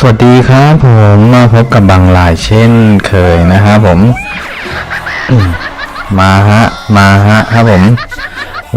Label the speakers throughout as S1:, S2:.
S1: สวัสดีครับผมมาพบกับบางหลายเช่นเคยนะครับผมมมาฮะ มาฮะครับผม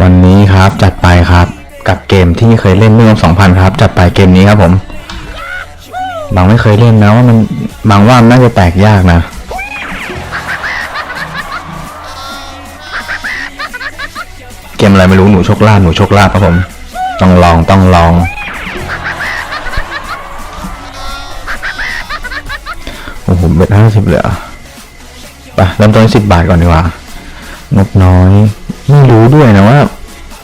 S1: วันนี้ครับจัดไปครับ กับเกมที่เคยเล่นเมื่อสองพันครับ จัดไปเกมนี้ครับผม บางไม่เคยเล่นนะว่ามันบางว่ามันน่าจะแตกยากนะเกมอะไรไม่รู้หนูโชคลาภหนูโชคลาภครับผม ต้องลองต้องลอง อ้โหเบ็ดห้าสิบเลยเหรอไปเริ่มต้นสิบบาทก่อนดีกว่างบน้อยไม่รู้ด้วยนะว่า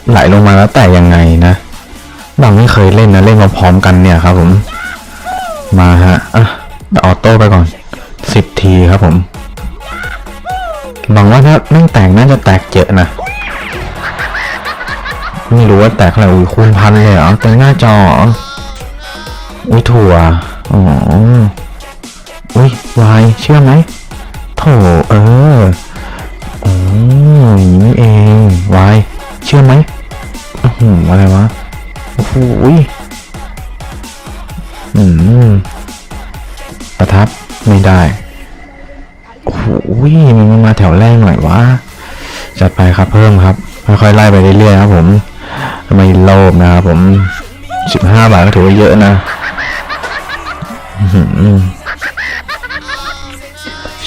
S1: ไหลลงมาแล้วแต่ยังไงนะบางไม่เคยเล่นนะ เล่นมาพร้อมกันเนี่ยครับ ผม มาฮะอะออโต้ไปก่อนสิบทีครับผมหวังว่าถ้าแม่งแตกน่าจะแตกเยอะนะไม่รู้ว่าแตกเท่าไรอุ้ยคูณพันเลยเหรอเต็มหน้าจออุ้ยถั่วอ๋อ อุ้ยวายเชื่อไหมโถเอออ๋ออย่างนี้นี่เองวายเชื่อไหมอื้อหือะไรวะโอ้โหยอืมประทับไม่ได้โอ้โหยมันมาแถวแรกหน่อยวะจัดไปครับเพิ่มครับค่อยๆไล่ไปเรื่อยๆครับผมไม่โลภนะครับผมสิบห้าบาทก็ถือว่าเยอะนะ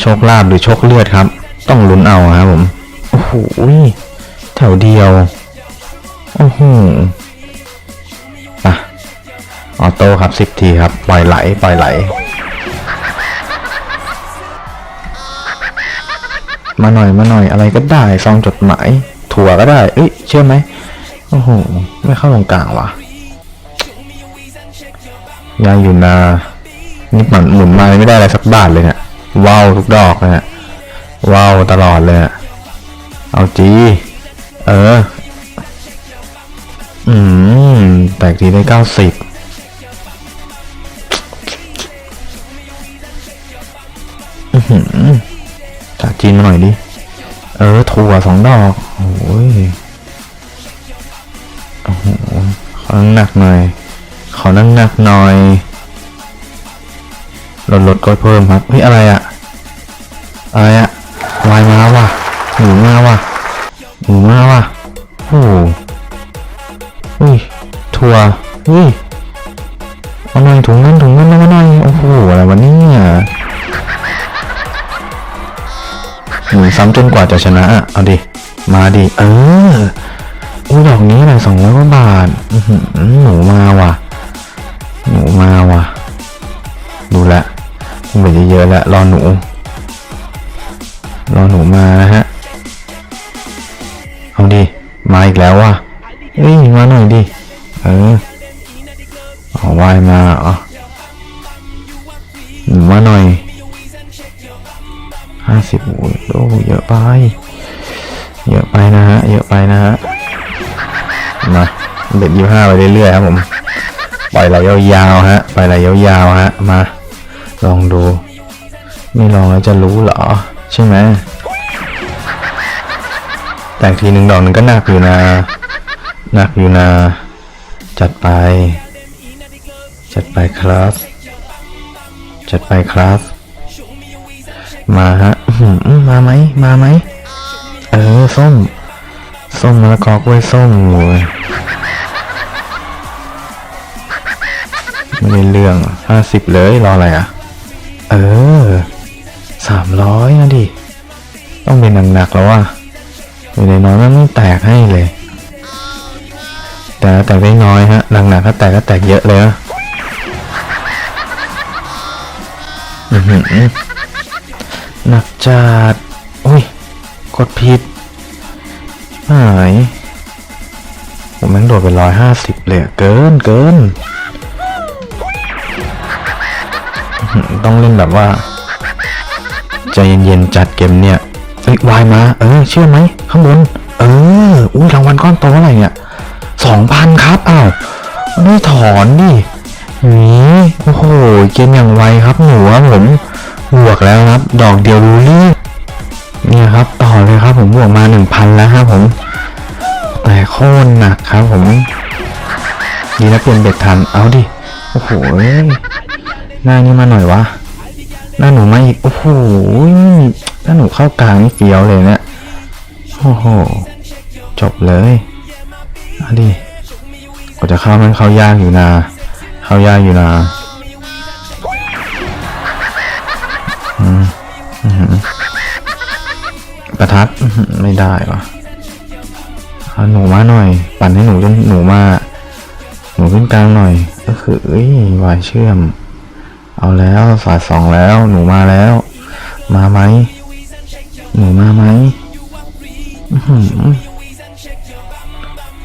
S1: โชคลาภหรือโชคเลือดครับ ต้องลุ้นเอาครับผม โอ้โหแถวเดียว โอ้โหอะออโต้ครับสิบทีครับ ปล่อยไหล ปล่อยไหล มาหน่อยมาหน่อยอะไรก็ได้ซองจดหมาย ถั่วก็ได้ เอ้ยเชื่อไหมโอ้โห ไม่เข้าตรงกลางว่ะยายอยู่นา นี่มันหมุนมาไม่ได้อะไรสักบาทเลยเนี่ย ว้าวทุกดอกเลยเนี่ยว้าวตลอดเลยเอาจีเออ อืม แตกทีได้เก้าสิบอือหือจากจีนมาหน่อยดิ เออ ถั่วสองดอก โอ้ยโอ้โหขอหนักหน่อย ขอนั่งหนักหน่อย ลดลดก็เพิ่มครับเฮ้ยอะไรอะอะไรอะวายมาว่ะหมูมาว่ะหมูมาว่ะโอ้โหเฮ้ยทัวร์เฮ้ยเอาหน่อยถุงเงินถุงเงินเอามาหน่อยโอ้โหอะไรวะเนี่ยหมุนซ้ำจนกว่าจะชนะอะเอาดิมาดิเอออู้ดอกนี้เลยสองร้อยกว่าบาทหนูมาว่ะหนูมาว่ะดูแล เหมือนจะเยอะแล้วรอหนู รอหนูมานะฮะ เอาดิ มาอีกแล้วว่ะเอ้ย มาหน่อยดิ เออเอาวายมาเหรอหนูมาหน่อยห้าสิบโอ้ยโอ้เยอะไป เยอะไปนะฮะ เยอะไปนะฮะ มาเบ็ดยี่ห้าไปเรื่อยๆครับผม ปล่อยไหลยาวๆฮะ ปล่อยไหลยาวๆฮะ มา ลองดู ไม่ลองแล้วจะรู้เหรอ ใช่ไหมแต่ทีหนึ่งดอกหนึ่งก็หนักอยู่นะหนักอยู่นะจัดไป จัดไปครับ จัดไปครับ มาฮะมาไหมมาไหมเออส้มส้มมะละกอกล้วยส้มโว้ยไม่ได้เรื่องห้าสิบเลยรออะไรอะ เออสามร้อยนะดิ ต้องเป็นหนักๆแล้วว่ะอยู่ในน้อยมันไม่แตกให้เลย แต่แตกได้น้อยฮะหนักๆถ้าแตกก็แตกเยอะเลยนะอือหือหนักจัดอุ้ย กดผิดหายผมแม่งโดดไปร้อยห้าสิบเลยเกินเกิน ต้องเล่นแบบว่าใจเย็นๆจัดเกมเนี่ยเอ้ยวายมา เออ เชื่อไหมข้างบน เออ อุ้ยรางวัลก้อนโตอะไรเนี่ยสองพันครับอ้าวไม่ถอนดินี่โอ้โห เกมอย่างไวครับหนูครับผมบวกแล้วครับ ดอกเดียวรู้เรื่องเนี่ยครับ ต่อเลยครับผมบวกมาหนึ่งพันแล้วครับผม แต่โคตรหนักครับผม ดีนะเปลี่ยนเบ็ดทัน เอาดิ โอ้โห หน้านี่มาหน่อยวะหน้าหนูมาอีกโอ้โหหน้าหนูเข้ากลางนี่เฟี้ยวเลยเนี่ยโอ้โหจบเลยอาดิกว่าจะเข้ามันเข้ายากอยู่นะเข้ายากอยู่นะอืมอื้อหือประทัดไม่ได้วะหนูมาหน่อย ปั่นให้หนูจนหนูมา หนูขึ้นกลางหน่อย ก็คือเอ้ยวายเชื่อม เอาแล้วสายสองแล้ว หนูมาแล้ว มาไหม หนูมาไหม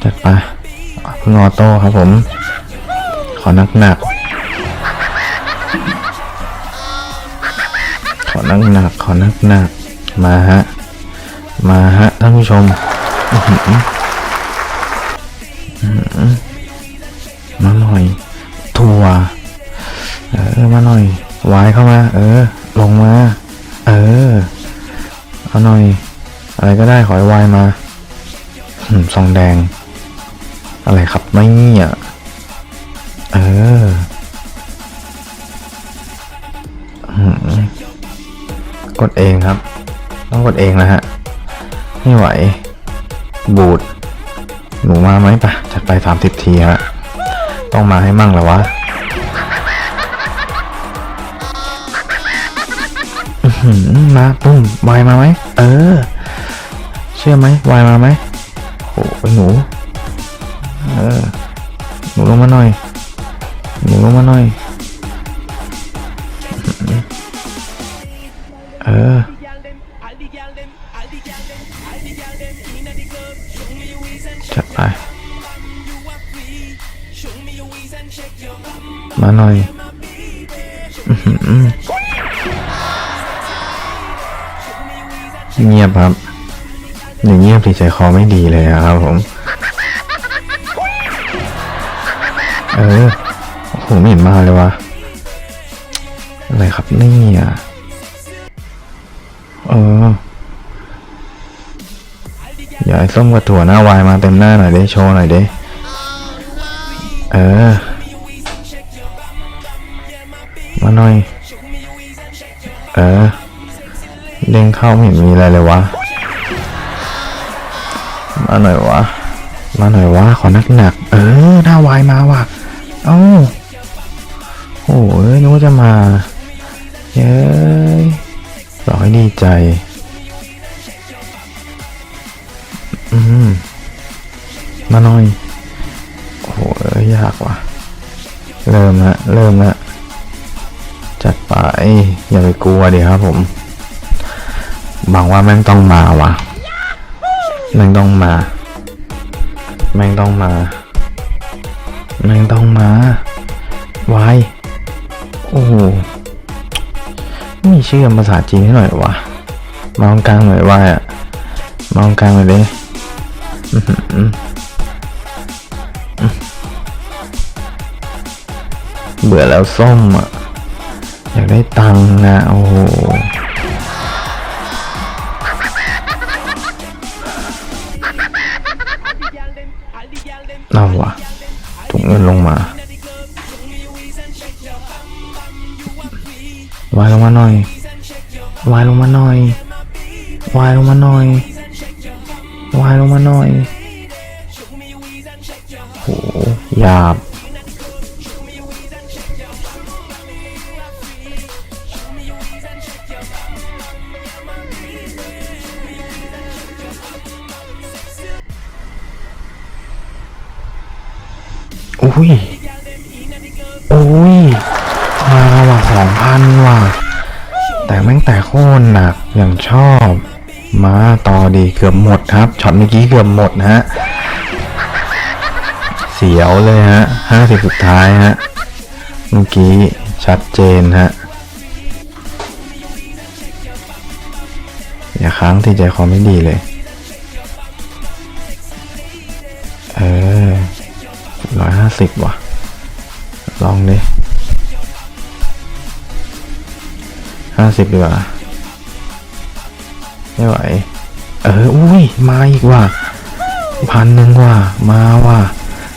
S1: จัดไปเพิ่งออโต้ครับผม ขอนักหนักขอนักหนักขอนักหนักมาฮะ มาฮะท่านผู้ชม วายเข้ามา เออ ลงมา เออ เอาหน่อย อะไรก็ได้ขอให้วายมาหืมซองแดง อะไรครับไม่เนี่ยเออหืมกดเองครับ ต้องกดเองนะฮะ ไม่ไหว บูด หนูมาไหมปะจัดไปสามสิบทีฮะ ต้องมาให้มั่งแล้ววะ มาปุ้มวายมาไหมเออ เชื่อไหมวายมาไหมโอ้ยหนูเออหนูลงมาหน่อยหนูลงมาหน่อยเออจัดไปมาหน่อย เงียบครับอย่างเงียบที่ใจคอไม่ดีเลยอะครับผม เออโหไม่เห็นมาเลยวะ อะไรครับนี่อะเอออย่าให้ส้มกับถั่วหน้าวายมาเต็มหน้าหน่อยดิโชว์หน่อยดิเออ มาหน่อย เออ เด้งเข้าไม่มีอะไรเลยวะ มาหน่อยวะ มาหน่อยวะ ขอนักหนัก เออ หน้าวายมาว่ะ เอ้าโอ้ยนึกว่าจะมา เย้ยบอให้ดีใจ อืม มาหน่อยโอ้โหเอ้ยยากว่ะ เริ่มละ เริ่มละจัดไป อย่าไปกลัวดิครับผม บังว่าแม่งต้องมาวะแม่งต้องมา แม่งต้องมา แม่งต้องมาวายโอ้โหไม่เชื่อภาษาจีนให้หน่อยวะมองกลางหน่อยวายอะมองกลางหน่อยดิเบื่อแล้วส้มอะ อยากได้ตังค์นะ โอ้โห เอาวะถุงเงินลงมาวายลงมาหน่อยวายลงมาหน่อยวายลงมาหน่อยวายลงมาหน่อยโหหยาบ อุ้ยอุ้ยมาว่ะสองพันว่ะ แต่แม่งแต่โคตรหนักอย่างชอบ มาต่อดีเกือบหมดครับช็อตเมื่อกี้เกือบหมดฮะ เสียวเลยฮะห้าสิบสุดท้ายฮะ เมื่อกี้ชัดเจนฮะ อย่าค้างที่ใจคอไม่ดีเลย สิบว่ะ ลองดิห้าสิบดีกว่า ไม่ไหว เออ อุ้ย มาอีกว่ะพันหนึ่งว่ะ มาว่ะ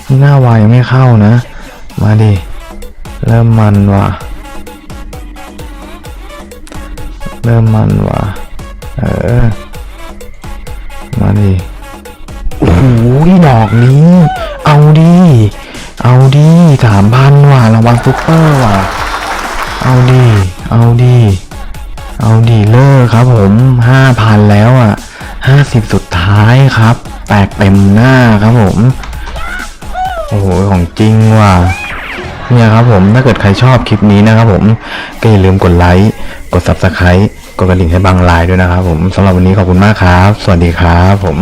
S1: นี่หน้าวายยังไม่เข้านะ มาดิ เริ่มมันว่ะ เริ่มมันว่ะ เออ มาดิโอ้โหดอกนี้ เอาดิ เอาดิสามพันว่ะรางวัลซุปเปอร์ว่ะ เอาดิเอาดิเอาดิเลิกครับผมห้าพันแล้วอะห้าสิบสุดท้ายครับ แตกเต็มหน้าครับผม โอ้โห ของจริงว่ะเนี่ยครับผมถ้าเกิดใครชอบคลิปนี้นะครับผมก็อย่าลืมกดไลค์กด subscribe กดกระดิ่งให้บางไลน์ด้วยนะครับผมสำหรับวันนี้ขอบคุณมากครับ สวัสดีครับผม